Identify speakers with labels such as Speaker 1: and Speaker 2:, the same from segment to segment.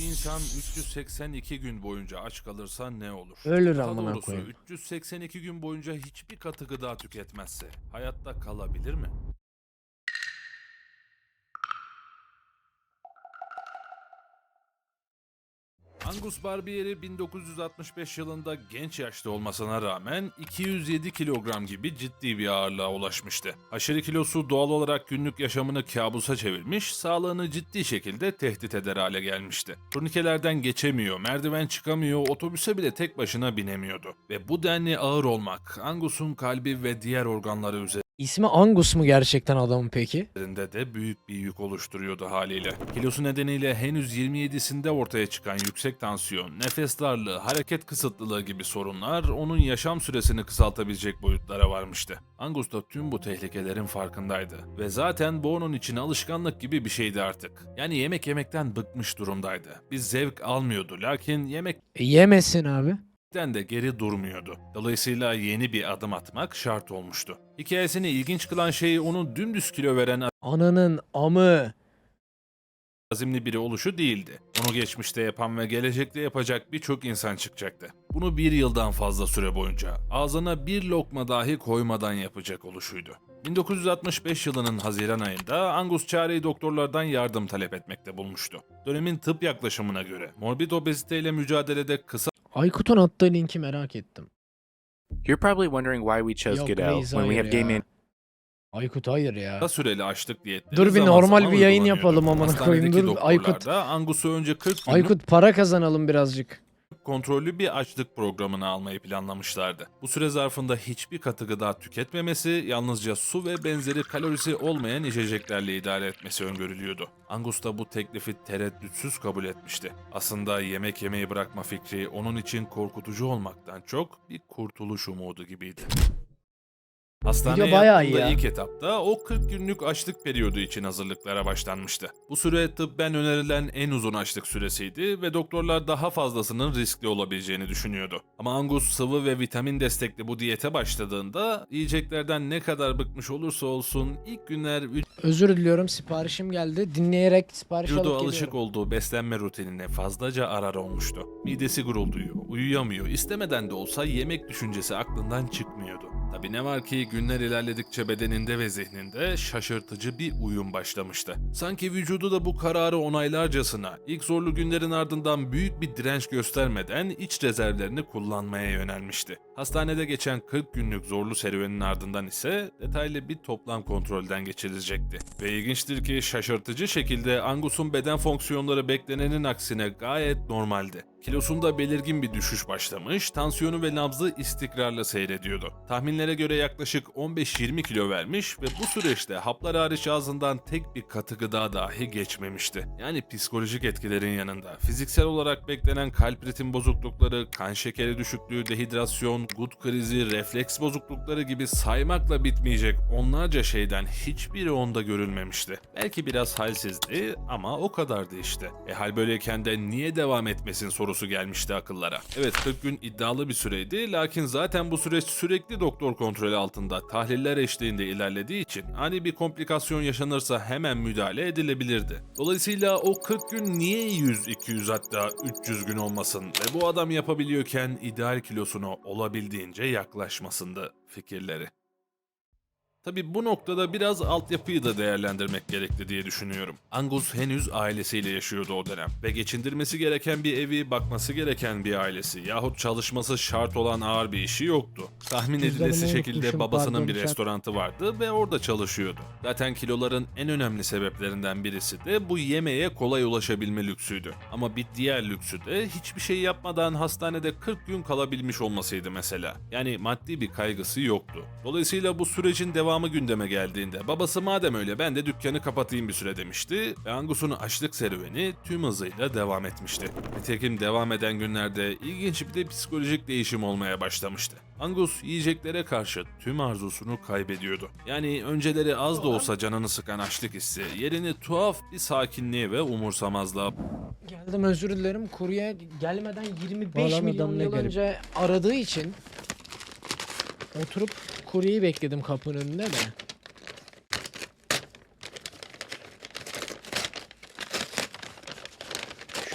Speaker 1: Bir insan 382 gün boyunca aç kalırsa ne olur?
Speaker 2: Ölür
Speaker 1: Daha
Speaker 2: amına
Speaker 1: doğrusu
Speaker 2: koyayım.
Speaker 1: 382 gün boyunca hiçbir katı gıda tüketmezse hayatta kalabilir mi? Angus Barbieri 1965 yılında genç yaşta olmasına rağmen 207 kilogram gibi ciddi bir ağırlığa ulaşmıştı. Aşırı kilosu doğal olarak günlük yaşamını kabusa çevirmiş, sağlığını ciddi şekilde tehdit eder hale gelmişti. Turnikelerden geçemiyor, merdiven çıkamıyor, otobüse bile tek başına binemiyordu. Ve bu denli ağır olmak Angus'un kalbi ve diğer organları
Speaker 2: İsmi Angus mu gerçekten adamın peki?
Speaker 1: üzerinde de büyük bir yük oluşturuyordu haliyle. Kilosu nedeniyle henüz 27'sinde ortaya çıkan yüksek tansiyon, nefes darlığı, hareket kısıtlılığı gibi sorunlar onun yaşam süresini kısaltabilecek boyutlara varmıştı. Angus da tüm bu tehlikelerin farkındaydı ve zaten bu onun için alışkanlık gibi bir şeydi artık. Yani yemek yemekten bıkmış durumdaydı. Bir zevk almıyordu lakin yemek
Speaker 2: E, yemesin abi.
Speaker 1: Den de geri durmuyordu. Dolayısıyla yeni bir adım atmak şart olmuştu. Hikayesini ilginç kılan şey onun dümdüz kilo veren
Speaker 2: Ananın amı.
Speaker 1: azimli biri oluşu değildi. Onu geçmişte yapan ve gelecekte yapacak birçok insan çıkacaktı. Bunu bir yıldan fazla süre boyunca ağzına bir lokma dahi koymadan yapacak oluşuydu. 1965 yılının Haziran ayında Angus çareyi doktorlardan yardım talep etmekte bulmuştu. Dönemin tıp yaklaşımına göre morbid obeziteyle mücadelede kısa
Speaker 2: Aykut'un attığı linki merak ettim.
Speaker 3: You're probably wondering why we chose
Speaker 2: Yok, Reis
Speaker 3: when we
Speaker 2: hayır
Speaker 3: have game
Speaker 2: ya.
Speaker 3: man.
Speaker 2: Aykut hayır ya.
Speaker 1: süreli açlık diyetleri
Speaker 2: Dur bir
Speaker 1: zaman
Speaker 2: normal
Speaker 1: zaman
Speaker 2: bir yayın yapalım amına koyayım.
Speaker 1: Hastanedeki
Speaker 2: Dur, Aykut.
Speaker 1: da Angus'u önce 40 günlük
Speaker 2: Aykut para kazanalım birazcık.
Speaker 1: Kontrollü bir açlık programını almayı planlamışlardı. Bu süre zarfında hiçbir katı gıda tüketmemesi, yalnızca su ve benzeri kalorisi olmayan içeceklerle idare etmesi öngörülüyordu. Angus da bu teklifi tereddütsüz kabul etmişti. Aslında yemek yemeyi bırakma fikri onun için korkutucu olmaktan çok bir kurtuluş umudu gibiydi. Hastaneye
Speaker 2: Video bayağı iyi
Speaker 1: yattığında
Speaker 2: ya.
Speaker 1: ilk etapta o 40 günlük açlık periyodu için hazırlıklara başlanmıştı. Bu süre tıbben önerilen en uzun açlık süresiydi ve doktorlar daha fazlasının riskli olabileceğini düşünüyordu. Ama Angus sıvı ve vitamin destekli bu diyete başladığında yiyeceklerden ne kadar bıkmış olursa olsun ilk günler
Speaker 2: Özür diliyorum siparişim geldi. Dinleyerek sipariş
Speaker 1: vücudu
Speaker 2: alıp
Speaker 1: alışık
Speaker 2: geliyorum.
Speaker 1: olduğu beslenme rutinine fazlaca arar olmuştu. Midesi gurulduyor, uyuyamıyor, istemeden de olsa yemek düşüncesi aklından çıkmıyordu. Tabi ne var ki günler ilerledikçe bedeninde ve zihninde şaşırtıcı bir uyum başlamıştı. Sanki vücudu da bu kararı onaylarcasına ilk zorlu günlerin ardından büyük bir direnç göstermeden iç rezervlerini kullanmaya yönelmişti. Hastanede geçen 40 günlük zorlu serüvenin ardından ise detaylı bir toplam kontrolden geçirilecekti. Ve ilginçtir ki şaşırtıcı şekilde Angus'un beden fonksiyonları beklenenin aksine gayet normaldi. Kilosunda belirgin bir düşüş başlamış, tansiyonu ve nabzı istikrarla seyrediyordu. Tahminlere göre yaklaşık 15-20 kilo vermiş ve bu süreçte haplar hariç ağzından tek bir katı gıda dahi geçmemişti. Yani psikolojik etkilerin yanında fiziksel olarak beklenen kalp ritim bozuklukları, kan şekeri düşüklüğü, dehidrasyon, gut krizi, refleks bozuklukları gibi saymakla bitmeyecek onlarca şeyden hiçbiri onda görülmemişti. Belki biraz halsizdi ama o kadardı işte. E hal böyleyken de niye devam etmesin sorusu gelmişti akıllara. Evet 40 gün iddialı bir süreydi lakin zaten bu süreç sürekli doktor kontrolü altında tahliller eşliğinde ilerlediği için ani bir komplikasyon yaşanırsa hemen müdahale edilebilirdi. Dolayısıyla o 40 gün niye 100, 200 hatta 300 gün olmasın ve bu adam yapabiliyorken ideal kilosuna olabildiğince yaklaşmasındı fikirleri. Tabi bu noktada biraz altyapıyı da değerlendirmek gerekli diye düşünüyorum. Angus henüz ailesiyle yaşıyordu o dönem ve geçindirmesi gereken bir evi, bakması gereken bir ailesi yahut çalışması şart olan ağır bir işi yoktu. Tahmin edilesi şekilde babasının bir restorantı vardı ve orada çalışıyordu. Zaten kiloların en önemli sebeplerinden birisi de bu yemeğe kolay ulaşabilme lüksüydü. Ama bir diğer lüksü de hiçbir şey yapmadan hastanede 40 gün kalabilmiş olmasıydı mesela. Yani maddi bir kaygısı yoktu. Dolayısıyla bu sürecin devamı gündeme geldiğinde babası madem öyle ben de dükkanı kapatayım bir süre demişti ve Angus'un açlık serüveni tüm hızıyla devam etmişti. Nitekim devam eden günlerde ilginç bir de psikolojik değişim olmaya başlamıştı. Angus yiyeceklere karşı tüm arzusunu kaybediyordu. Yani önceleri az da olsa canını sıkan açlık hissi yerini tuhaf bir sakinliğe ve umursamazlığa
Speaker 2: Geldim özür dilerim. Kurye gelmeden 25
Speaker 4: Bu adam
Speaker 2: milyon
Speaker 4: ne
Speaker 2: yıl
Speaker 4: garip.
Speaker 2: önce aradığı için oturup kuryeyi bekledim kapının önünde de.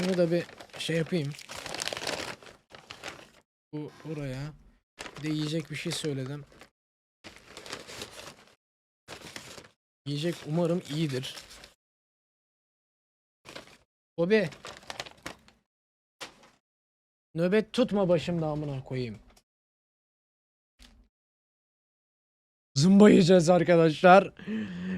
Speaker 2: şunu da bir şey yapayım. Bu buraya. Bir de yiyecek bir şey söyledim. Yiyecek umarım iyidir. Hobi. Nöbet tutma başımda amına koyayım. Zımba yiyeceğiz arkadaşlar.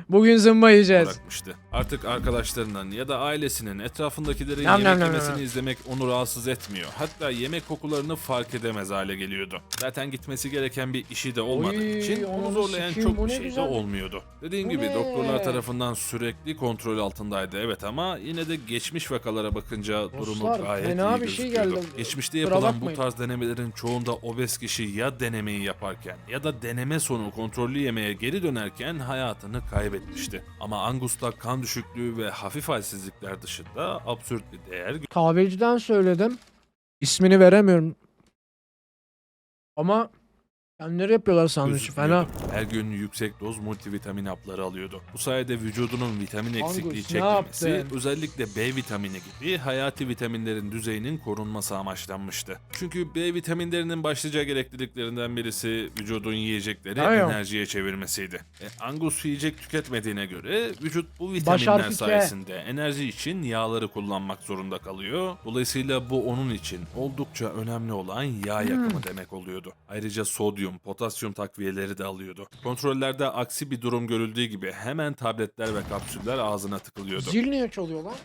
Speaker 2: Bugün zımba yiyeceğiz.
Speaker 1: bırakmıştı. Artık arkadaşlarından ya da ailesinin etrafındakilerin
Speaker 2: nam
Speaker 1: yemek
Speaker 2: nam
Speaker 1: yemesini
Speaker 2: nam.
Speaker 1: izlemek onu rahatsız etmiyor. Hatta yemek kokularını fark edemez hale geliyordu. Zaten gitmesi gereken bir işi de olmadığı
Speaker 2: Oy,
Speaker 1: için onu
Speaker 2: ananı
Speaker 1: zorlayan
Speaker 2: sikeyim,
Speaker 1: çok bir şey de
Speaker 2: güzel.
Speaker 1: olmuyordu. Dediğim
Speaker 2: Bu
Speaker 1: gibi
Speaker 2: ne?
Speaker 1: doktorlar tarafından sürekli kontrol altındaydı evet ama yine de geçmiş vakalara bakınca durumu
Speaker 2: Dostlar,
Speaker 1: gayet
Speaker 2: fena
Speaker 1: iyi
Speaker 2: bir şey
Speaker 1: gözüküyordu.
Speaker 2: geldi.
Speaker 1: Geçmişte
Speaker 2: Kusura
Speaker 1: yapılan bu
Speaker 2: bakmayın.
Speaker 1: tarz denemelerin çoğunda obez kişi ya denemeyi yaparken ya da deneme sonu kontrollü yemeğe geri dönerken hayatını kaybetmişti. Ama Angus'ta kan düşüklüğü ve hafif halsizlikler dışında absürt bir değer
Speaker 2: Kahveciden söyledim. İsmini veremiyorum. Ama kendileri yapıyorlar sandviçi fena.
Speaker 1: Her gün yüksek doz multivitamin hapları alıyordu. Bu sayede vücudunun vitamin
Speaker 2: Angus,
Speaker 1: eksikliği
Speaker 2: ne
Speaker 1: çekmemesi,
Speaker 2: yaptın?
Speaker 1: özellikle B vitamini gibi hayati vitaminlerin düzeyinin korunması amaçlanmıştı. Çünkü B vitaminlerinin başlıca gerekliliklerinden birisi vücudun yiyecekleri
Speaker 2: Aynen.
Speaker 1: enerjiye çevirmesiydi. E, Angus yiyecek tüketmediğine göre vücut bu vitaminler
Speaker 2: harfi K.
Speaker 1: sayesinde enerji için yağları kullanmak zorunda kalıyor. Dolayısıyla bu onun için oldukça önemli olan yağ
Speaker 2: Hmm.
Speaker 1: yakımı demek oluyordu. Ayrıca sodyum, potasyum takviyeleri de alıyordu. Kontrollerde aksi bir durum görüldüğü gibi hemen tabletler ve kapsüller ağzına tıkılıyordu.
Speaker 2: Zil niye çalıyor lan?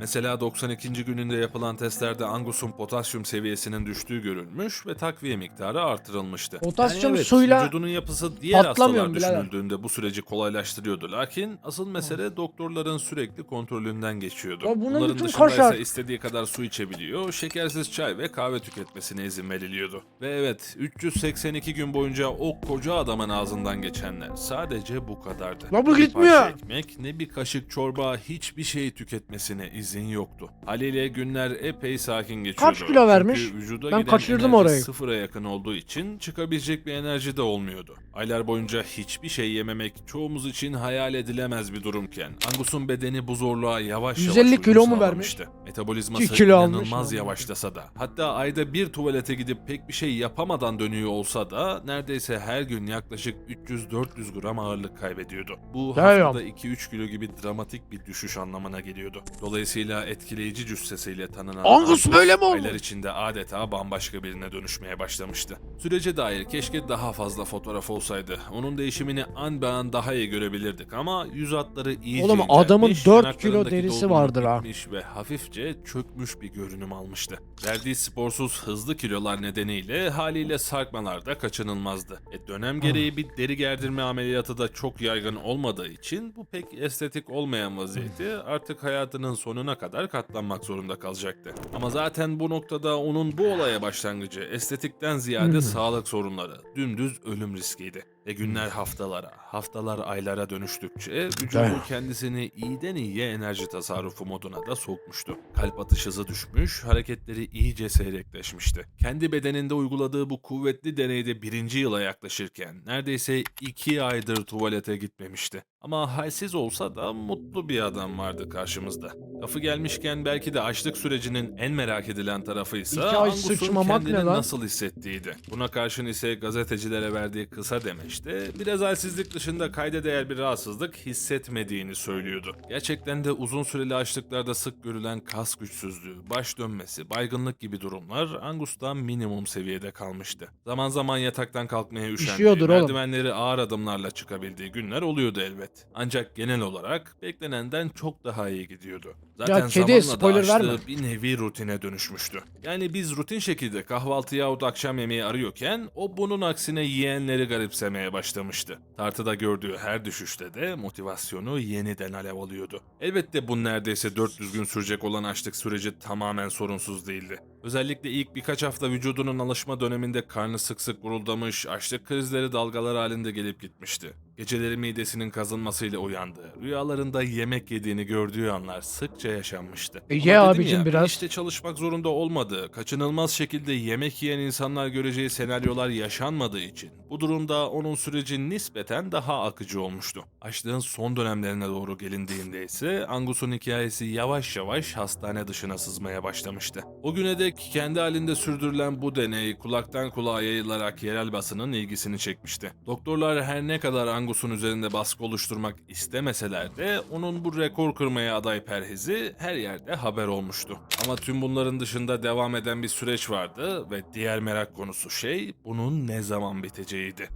Speaker 1: Mesela 92. gününde yapılan testlerde Angus'un potasyum seviyesinin düştüğü görülmüş ve takviye miktarı artırılmıştı.
Speaker 2: Potasyum
Speaker 1: evet,
Speaker 2: suyla
Speaker 1: vücudunun yapısı diğer hastalar
Speaker 2: birader.
Speaker 1: düşünüldüğünde bu süreci kolaylaştırıyordu. Lakin asıl mesele doktorların sürekli kontrolünden geçiyordu.
Speaker 2: Ya bunun
Speaker 1: Bunların
Speaker 2: bütün
Speaker 1: dışında
Speaker 2: kaşar.
Speaker 1: ise istediği kadar su içebiliyor, şekersiz çay ve kahve tüketmesine izin veriliyordu. Ve evet 382 gün boyunca o koca adamın ağzından geçenler sadece bu kadardı.
Speaker 2: La bu
Speaker 1: Ne bir
Speaker 2: gitmiyor.
Speaker 1: parça ekmek ne bir kaşık çorba hiçbir şey tüketmesine izin yoktu. Haliyle günler epey sakin geçiyordu.
Speaker 2: Kaç kilo vermiş?
Speaker 1: Çünkü vücuda
Speaker 2: Ben
Speaker 1: giden
Speaker 2: kaçırdım
Speaker 1: enerji
Speaker 2: orayı.
Speaker 1: sıfıra yakın olduğu için çıkabilecek bir enerji de olmuyordu. Aylar boyunca hiçbir şey yememek çoğumuz için hayal edilemez bir durumken Angus'un bedeni bu zorluğa yavaş
Speaker 2: 150
Speaker 1: yavaş
Speaker 2: kilo mu
Speaker 1: sağlamıştı. Metabolizması
Speaker 2: kilo
Speaker 1: inanılmaz yavaşlasa da hatta ayda bir tuvalete gidip pek bir şey yapamadan dönüyor olsa da neredeyse her gün yaklaşık 300-400 gram ağırlık kaybediyordu. Bu
Speaker 2: Damn.
Speaker 1: haftada 2-3 kilo gibi dramatik bir düşüş anlamına geliyordu. Dolayısıyla etkileyici cüssesiyle tanınan
Speaker 2: Angus böyle mi oldu?
Speaker 1: aylar içinde adeta bambaşka birine dönüşmeye başlamıştı. Sürece dair keşke daha fazla fotoğraf olsaydı. Onun değişimini an be an daha iyi görebilirdik ama yüz hatları iyice
Speaker 2: Oğlum
Speaker 1: incelmiş,
Speaker 2: adamın dört kilo
Speaker 1: yanaklarındaki
Speaker 2: derisi
Speaker 1: dolgunluk
Speaker 2: vardır ha.
Speaker 1: ve hafifçe çökmüş bir görünüm almıştı. Verdiği sporsuz hızlı kilolar nedeniyle haliyle sarkmalar da kaçınılmazdı. E dönem gereği bir deri gerdirme ameliyatı da çok yaygın olmadığı için bu pek estetik olmayan vaziyeti artık hayatının sonuna kadar katlanmak zorunda kalacaktı. Ama zaten bu noktada onun bu olaya başlangıcı estetikten ziyade sağlık sorunları, dümdüz ölüm riskiydi. Ve günler haftalara, haftalar aylara dönüştükçe vücudu kendisini iyiden iyiye enerji tasarrufu moduna da sokmuştu. Kalp atış hızı düşmüş, hareketleri iyice seyrekleşmişti. Kendi bedeninde uyguladığı bu kuvvetli deneyde birinci yıla yaklaşırken neredeyse iki aydır tuvalete gitmemişti. Ama halsiz olsa da mutlu bir adam vardı karşımızda. Lafı gelmişken belki de açlık sürecinin en merak edilen tarafıysa
Speaker 2: İki ay
Speaker 1: Angus'un
Speaker 2: sıçmamak ne
Speaker 1: kendini
Speaker 2: lan?
Speaker 1: nasıl hissettiğiydi. Buna karşın ise gazetecilere verdiği kısa demeçte biraz halsizlik dışında kayda değer bir rahatsızlık hissetmediğini söylüyordu. Gerçekten de uzun süreli açlıklarda sık görülen kas güçsüzlüğü, baş dönmesi, baygınlık gibi durumlar Angus'ta minimum seviyede kalmıştı. Zaman zaman yataktan kalkmaya üşendiği,
Speaker 2: Üşüyordur oğlum.
Speaker 1: merdivenleri ağır adımlarla çıkabildiği günler oluyordu elbet. Ancak genel olarak beklenenden çok daha iyi gidiyordu. Zaten
Speaker 2: kedi,
Speaker 1: zamanla
Speaker 2: spoiler
Speaker 1: da açlığı
Speaker 2: verme.
Speaker 1: bir nevi rutine dönüşmüştü. Yani biz rutin şekilde kahvaltı yahut akşam yemeği arıyorken o bunun aksine yiyenleri garipsemeye başlamıştı. Tartıda gördüğü her düşüşte de motivasyonu yeniden alev alıyordu. Elbette bu neredeyse 400 gün sürecek olan açlık süreci tamamen sorunsuz değildi. Özellikle ilk birkaç hafta vücudunun alışma döneminde karnı sık sık guruldamış, açlık krizleri dalgalar halinde gelip gitmişti. Geceleri midesinin kazınmasıyla uyandığı, rüyalarında yemek yediğini gördüğü anlar sıkça yaşanmıştı.
Speaker 2: E, ye abicim
Speaker 1: ya,
Speaker 2: biraz.
Speaker 1: işte çalışmak zorunda olmadığı, kaçınılmaz şekilde yemek yiyen insanlar göreceği senaryolar yaşanmadığı için bu durumda onun süreci nispeten daha akıcı olmuştu. Açlığın son dönemlerine doğru gelindiğinde ise Angus'un hikayesi yavaş yavaş hastane dışına sızmaya başlamıştı. O güne dek kendi halinde sürdürülen bu deney kulaktan kulağa yayılarak yerel basının ilgisini çekmişti. Doktorlar her ne kadar Angus'un üzerinde baskı oluşturmak istemeseler de onun bu rekor kırmaya aday perhizi her yerde haber olmuştu. Ama tüm bunların dışında devam eden bir süreç vardı ve diğer merak konusu şey bunun ne zaman biteceğiydi.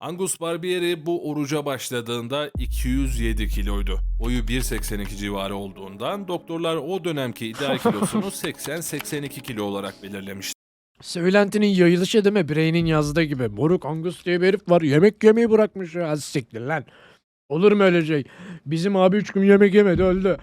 Speaker 1: Angus Barbieri bu oruca başladığında 207 kiloydu. Boyu 1.82 civarı olduğundan doktorlar o dönemki ideal kilosunu 80-82 kilo olarak belirlemişti.
Speaker 2: Söylentinin yayılışı değil mi? Birey'nin yazdığı gibi. Moruk Angus diye bir herif var. Yemek yemeyi bırakmış ya. Az siktir lan. Olur mu öyle şey? Bizim abi üç gün yemek yemedi öldü.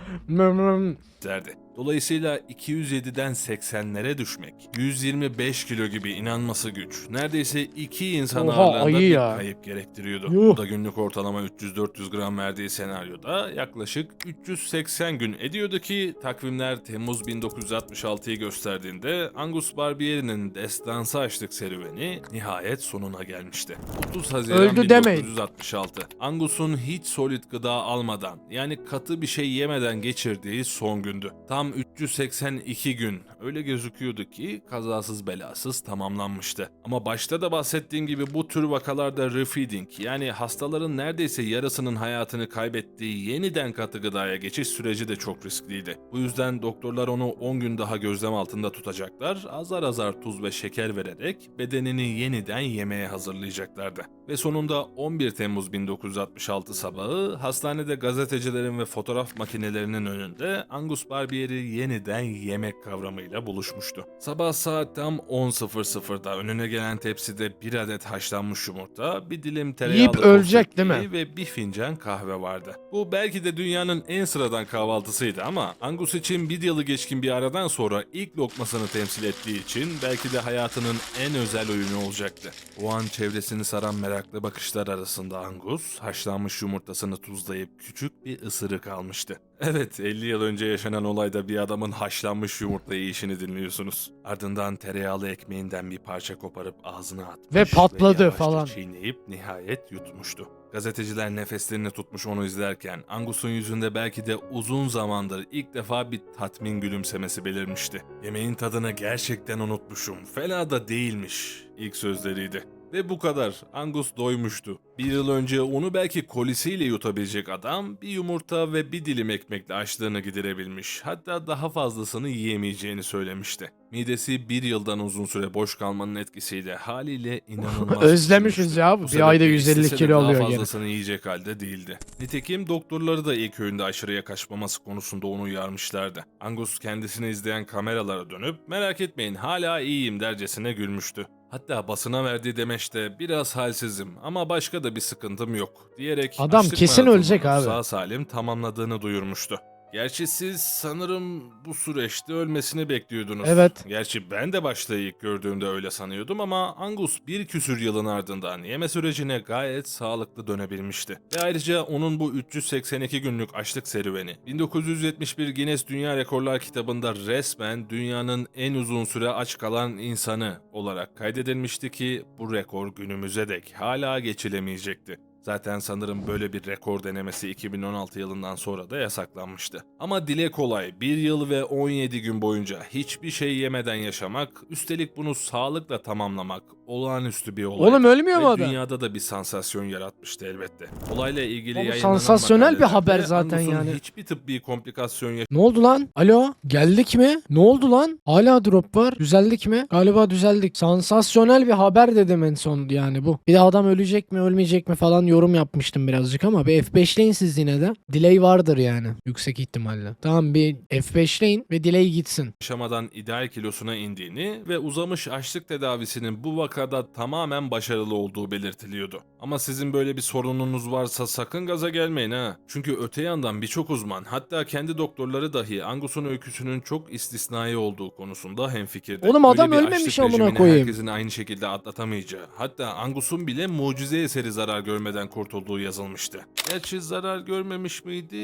Speaker 1: derdi. Dolayısıyla 207'den 80'lere düşmek, 125 kilo gibi inanması güç. Neredeyse iki insan
Speaker 2: Oha,
Speaker 1: ağırlığında bir
Speaker 2: ya.
Speaker 1: kayıp gerektiriyordu.
Speaker 2: Yuh.
Speaker 1: Bu da günlük ortalama 300-400 gram verdiği senaryoda yaklaşık 380 gün ediyordu ki takvimler Temmuz 1966'yı gösterdiğinde Angus Barbieri'nin destansı açlık serüveni nihayet sonuna gelmişti. 30 Haziran
Speaker 2: Öldü demeyin.
Speaker 1: 1966. Angus'un hiç solid gıda almadan yani katı bir şey yemeden geçirdiği son gündü. Tam 382 gün öyle gözüküyordu ki kazasız belasız tamamlanmıştı. Ama başta da bahsettiğim gibi bu tür vakalarda refeeding yani hastaların neredeyse yarısının hayatını kaybettiği yeniden katı gıdaya geçiş süreci de çok riskliydi. Bu yüzden doktorlar onu 10 gün daha gözlem altında tutacaklar, azar azar tuz ve şeker vererek bedenini yeniden yemeye hazırlayacaklardı. Ve sonunda 11 Temmuz 1966 sabahı hastanede gazetecilerin ve fotoğraf makinelerinin önünde Angus Barbieri yeniden yemek kavramıyla buluşmuştu. Sabah saat tam 10.00'da önüne gelen tepside bir adet haşlanmış yumurta, bir dilim tereyağlı
Speaker 2: Yiyip ölecek değil mi?
Speaker 1: ve bir fincan kahve vardı. Bu belki de dünyanın en sıradan kahvaltısıydı ama Angus için bir yılı geçkin bir aradan sonra ilk lokmasını temsil ettiği için belki de hayatının en özel öğünü olacaktı. O an çevresini saran meraklı bakışlar arasında Angus haşlanmış yumurtasını tuzlayıp küçük bir ısırık almıştı. Evet 50 yıl önce yaşanan olayda bir adamın haşlanmış yumurta yiyişini dinliyorsunuz. Ardından tereyağlı ekmeğinden bir parça koparıp ağzına atmış
Speaker 2: Ve patladı
Speaker 1: yavaşça
Speaker 2: falan.
Speaker 1: çiğneyip nihayet yutmuştu. Gazeteciler nefeslerini tutmuş onu izlerken Angus'un yüzünde belki de uzun zamandır ilk defa bir tatmin gülümsemesi belirmişti. Yemeğin tadını gerçekten unutmuşum. Fena da değilmiş. ilk sözleriydi. Ve bu kadar. Angus doymuştu. Bir yıl önce onu belki kolisiyle yutabilecek adam bir yumurta ve bir dilim ekmekle açlığını giderebilmiş. Hatta daha fazlasını yiyemeyeceğini söylemişti. Midesi bir yıldan uzun süre boş kalmanın etkisiyle haliyle inanılmaz
Speaker 2: Özlemişiz ya bu. Bir ayda 150
Speaker 1: istese de
Speaker 2: kilo
Speaker 1: daha
Speaker 2: alıyor gene.
Speaker 1: fazlasını yiyecek halde değildi. Nitekim doktorları da ilk öğünde aşırıya kaçmaması konusunda onu uyarmışlardı. Angus kendisini izleyen kameralara dönüp merak etmeyin hala iyiyim dercesine gülmüştü. Hatta basına verdiği demeçte biraz halsizim ama başka da bir sıkıntım yok diyerek
Speaker 2: Adam
Speaker 1: açlık
Speaker 2: kesin
Speaker 1: maratonunu
Speaker 2: ölecek abi.
Speaker 1: Sağ salim tamamladığını duyurmuştu. Gerçi siz sanırım bu süreçte ölmesini bekliyordunuz.
Speaker 2: Evet.
Speaker 1: Gerçi ben de başta ilk gördüğümde öyle sanıyordum ama Angus bir küsür yılın ardından yeme sürecine gayet sağlıklı dönebilmişti. Ve ayrıca onun bu 382 günlük açlık serüveni 1971 Guinness Dünya Rekorlar kitabında resmen dünyanın en uzun süre aç kalan insanı olarak kaydedilmişti ki bu rekor günümüze dek hala geçilemeyecekti. Zaten sanırım böyle bir rekor denemesi 2016 yılından sonra da yasaklanmıştı. Ama dile kolay 1 yıl ve 17 gün boyunca hiçbir şey yemeden yaşamak, üstelik bunu sağlıkla tamamlamak olağanüstü bir olay.
Speaker 2: Oğlum ölmüyor mu adam?
Speaker 1: dünyada da bir sansasyon yaratmıştı elbette. Olayla ilgili
Speaker 2: Oğlum
Speaker 1: yayınlanan
Speaker 2: sansasyonel bir haber zaten yani.
Speaker 1: hiçbir tıbbi komplikasyon
Speaker 2: Ne oldu lan? Alo? Geldik mi? Ne oldu lan? Hala drop var. Düzeldik mi? Galiba düzeldik. Sansasyonel bir haber dedim en son yani bu. Bir de adam ölecek mi ölmeyecek mi falan yorum yapmıştım birazcık ama bir F5'leyin siz yine de. Delay vardır yani yüksek ihtimalle. Tamam bir F5'leyin ve delay gitsin.
Speaker 1: yaşamadan ideal kilosuna indiğini ve uzamış açlık tedavisinin bu vakada tamamen başarılı olduğu belirtiliyordu. Ama sizin böyle bir sorununuz varsa sakın gaza gelmeyin ha. Çünkü öte yandan birçok uzman hatta kendi doktorları dahi Angus'un öyküsünün çok istisnai olduğu konusunda hemfikirdi.
Speaker 2: Oğlum adam
Speaker 1: Böyle bir
Speaker 2: ölmemiş amına koyayım.
Speaker 1: Herkesin aynı şekilde atlatamayacağı hatta Angus'un bile mucize eseri zarar görmeden kurtulduğu yazılmıştı. Gerçi zarar görmemiş miydi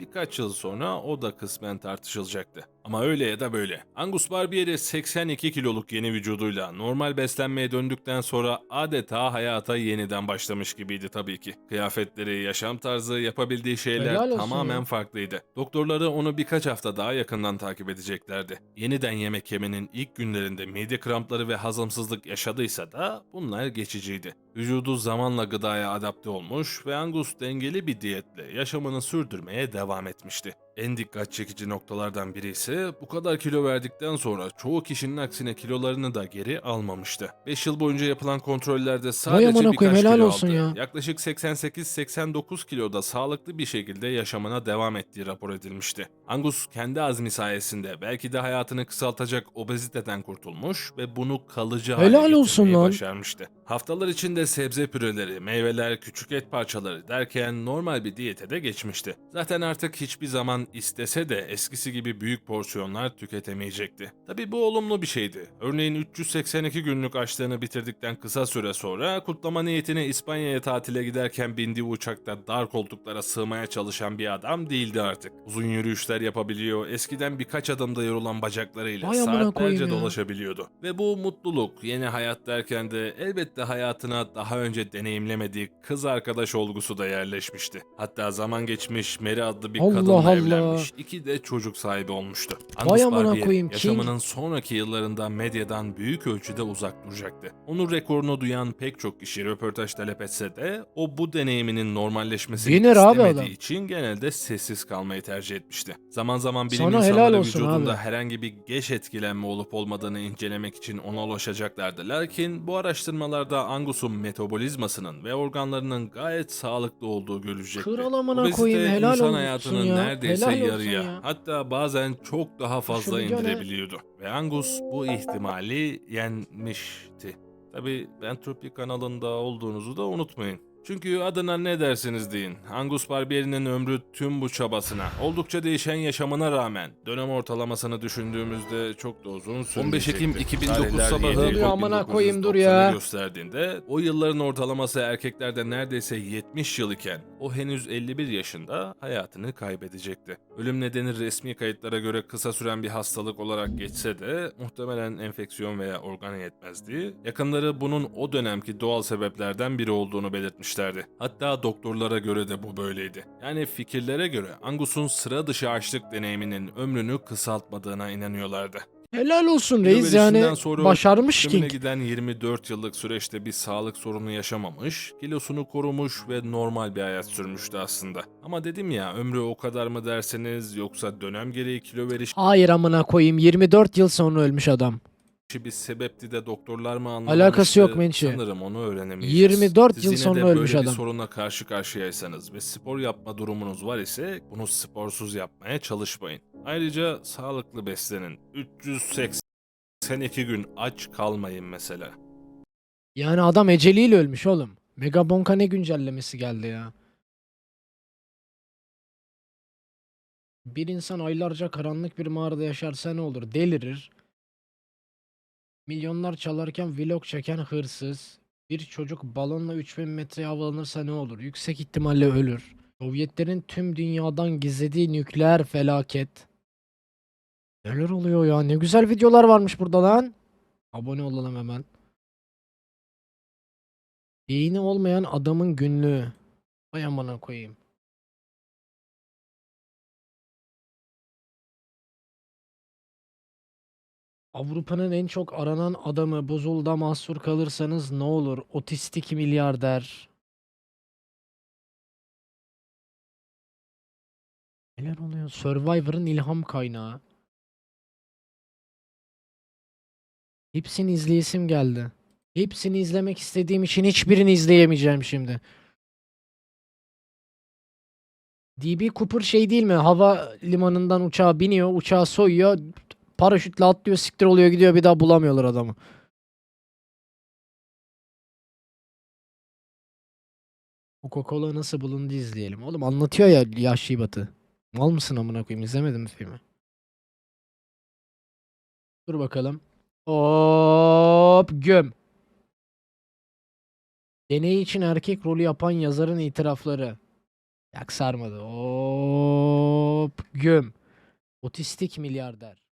Speaker 1: birkaç yıl sonra o da kısmen tartışılacaktı. Ama öyle ya da böyle. Angus Barbieri 82 kiloluk yeni vücuduyla normal beslenmeye döndükten sonra adeta hayata yeniden başlamış gibiydi tabii ki. Kıyafetleri, yaşam tarzı, yapabildiği şeyler tamamen
Speaker 2: ya.
Speaker 1: farklıydı. Doktorları onu birkaç hafta daha yakından takip edeceklerdi. Yeniden yemek yemenin ilk günlerinde mide krampları ve hazımsızlık yaşadıysa da bunlar geçiciydi. Vücudu zamanla gıdaya adapte olmuş ve Angus dengeli bir diyetle yaşamını sürdürmeye devam etmişti. En dikkat çekici noktalardan biri ise bu kadar kilo verdikten sonra çoğu kişinin aksine kilolarını da geri almamıştı. 5 yıl boyunca yapılan kontrollerde sadece
Speaker 2: amına
Speaker 1: birkaç
Speaker 2: koyayım, helal
Speaker 1: kilo
Speaker 2: olsun
Speaker 1: aldı.
Speaker 2: ya.
Speaker 1: Yaklaşık 88-89 kiloda sağlıklı bir şekilde yaşamına devam ettiği rapor edilmişti. Angus kendi azmi sayesinde belki de hayatını kısaltacak obeziteden kurtulmuş ve bunu kalıcı hale
Speaker 2: Helal olsun
Speaker 1: getirmeyi
Speaker 2: lan.
Speaker 1: başarmıştı. Haftalar içinde sebze püreleri, meyveler, küçük et parçaları derken normal bir diyete de geçmişti. Zaten artık hiçbir zaman istese de eskisi gibi büyük porsiyonlar tüketemeyecekti. Tabi bu olumlu bir şeydi. Örneğin 382 günlük açlığını bitirdikten kısa süre sonra kutlama niyetine İspanya'ya tatile giderken bindiği uçakta dar koltuklara sığmaya çalışan bir adam değildi artık. Uzun yürüyüşler yapabiliyor, eskiden birkaç adımda yorulan bacaklarıyla
Speaker 2: Vay
Speaker 1: saatlerce dolaşabiliyordu. Ve bu mutluluk, yeni hayat derken de elbette hayatına daha önce deneyimlemediği kız arkadaş olgusu da yerleşmişti. Hatta zaman geçmiş Mary adlı bir
Speaker 2: Allah
Speaker 1: kadınla
Speaker 2: Allah.
Speaker 1: Evlenmiş. İki de çocuk sahibi olmuştu.
Speaker 2: Vay
Speaker 1: Angus
Speaker 2: amına
Speaker 1: Barbieri
Speaker 2: koyayım, King.
Speaker 1: yaşamının sonraki yıllarında medyadan büyük ölçüde uzak duracaktı. Onun rekorunu duyan pek çok kişi röportaj talep etse de o bu deneyiminin normalleşmesini
Speaker 2: Winner abi
Speaker 1: istemediği
Speaker 2: adam.
Speaker 1: için genelde sessiz kalmayı tercih etmişti. Zaman zaman bilim
Speaker 2: Sana helal
Speaker 1: insanları
Speaker 2: olsun
Speaker 1: vücudunda
Speaker 2: abi.
Speaker 1: herhangi bir geç etkilenme olup olmadığını incelemek için ona ulaşacaklardı. Lakin bu araştırmalarda Angus'un metabolizmasının ve organlarının gayet sağlıklı olduğu görülecekti.
Speaker 2: Kral amına
Speaker 1: Obezite
Speaker 2: koyayım, helal
Speaker 1: insan
Speaker 2: olsun
Speaker 1: hayatının
Speaker 2: ya.
Speaker 1: neredeyse
Speaker 2: Helal olsun
Speaker 1: yarıya
Speaker 2: ya.
Speaker 1: hatta bazen çok daha fazla
Speaker 2: video ne?
Speaker 1: indirebiliyordu. Ve Angus bu ihtimali yenmişti. Tabi Ventropi kanalında olduğunuzu da unutmayın. Çünkü adına ne dersiniz deyin. Angus Barbieri'nin ömrü tüm bu çabasına, oldukça değişen yaşamına rağmen dönem ortalamasını düşündüğümüzde çok da uzun sürmeyecekti. 15 Ekim 2009
Speaker 2: Tarihler
Speaker 1: sabahı
Speaker 2: yeni. Amına koyayım, dur ya.
Speaker 1: gösterdiğinde o yılların ortalaması erkeklerde neredeyse 70 yıl iken o henüz 51 yaşında hayatını kaybedecekti. Ölüm nedeni resmi kayıtlara göre kısa süren bir hastalık olarak geçse de muhtemelen enfeksiyon veya organ yetmezliği. Yakınları bunun o dönemki doğal sebeplerden biri olduğunu belirtmişlerdi. Hatta doktorlara göre de bu böyleydi. Yani fikirlere göre Angus'un sıra dışı açlık deneyiminin ömrünü kısaltmadığına inanıyorlardı.
Speaker 2: Helal olsun reis yani
Speaker 1: sonra
Speaker 2: başarmış King.
Speaker 1: giden 24 yıllık süreçte bir sağlık sorunu yaşamamış, kilosunu korumuş ve normal bir hayat sürmüştü aslında. Ama dedim ya ömrü o kadar mı derseniz yoksa dönem gereği kilo verişi
Speaker 2: Hayır amına koyayım 24 yıl sonra ölmüş adam.
Speaker 1: Bir sebepti de doktorlar mı anlamamıştı?
Speaker 2: Alakası yok Mençi.
Speaker 1: Sanırım onu öğrenemeyeceğiz.
Speaker 2: 24
Speaker 1: Siz
Speaker 2: yıl
Speaker 1: yine
Speaker 2: sonra
Speaker 1: de
Speaker 2: ölmüş
Speaker 1: böyle
Speaker 2: adam.
Speaker 1: bir sorunla karşı karşıyaysanız ve spor yapma durumunuz var ise bunu sporsuz yapmaya çalışmayın. Ayrıca sağlıklı beslenin. 382 gün aç kalmayın mesela.
Speaker 2: Yani adam eceliyle ölmüş oğlum. Megabonka ne güncellemesi geldi ya. Bir insan aylarca karanlık bir mağarada yaşarsa ne olur? Delirir. Milyonlar çalarken vlog çeken hırsız. Bir çocuk balonla 3000 metreye havalanırsa ne olur? Yüksek ihtimalle ölür. Sovyetlerin tüm dünyadan gizlediği nükleer felaket. Neler oluyor ya? Ne güzel videolar varmış burada lan. Abone olalım hemen. Beyni olmayan adamın günlüğü. Vay amına koyayım. Avrupa'nın en çok aranan adamı buzulda mahsur kalırsanız ne olur? Otistik milyarder. Neler oluyor? Survivor'ın ilham kaynağı. Hepsini izleyesim geldi. Hepsini izlemek istediğim için hiçbirini izleyemeyeceğim şimdi. DB Cooper şey değil mi? Hava limanından uçağa biniyor, uçağı soyuyor, paraşütle atlıyor, siktir oluyor gidiyor bir daha bulamıyorlar adamı. Coca-Cola nasıl bulundu izleyelim. Oğlum anlatıyor ya Yahşi Batı. Mal mısın amına koyayım izlemedin mi filmi? Dur bakalım. Hop göm. Deney için erkek rolü yapan yazarın itirafları. Yak sarmadı. Hop göm. Otistik milyarder.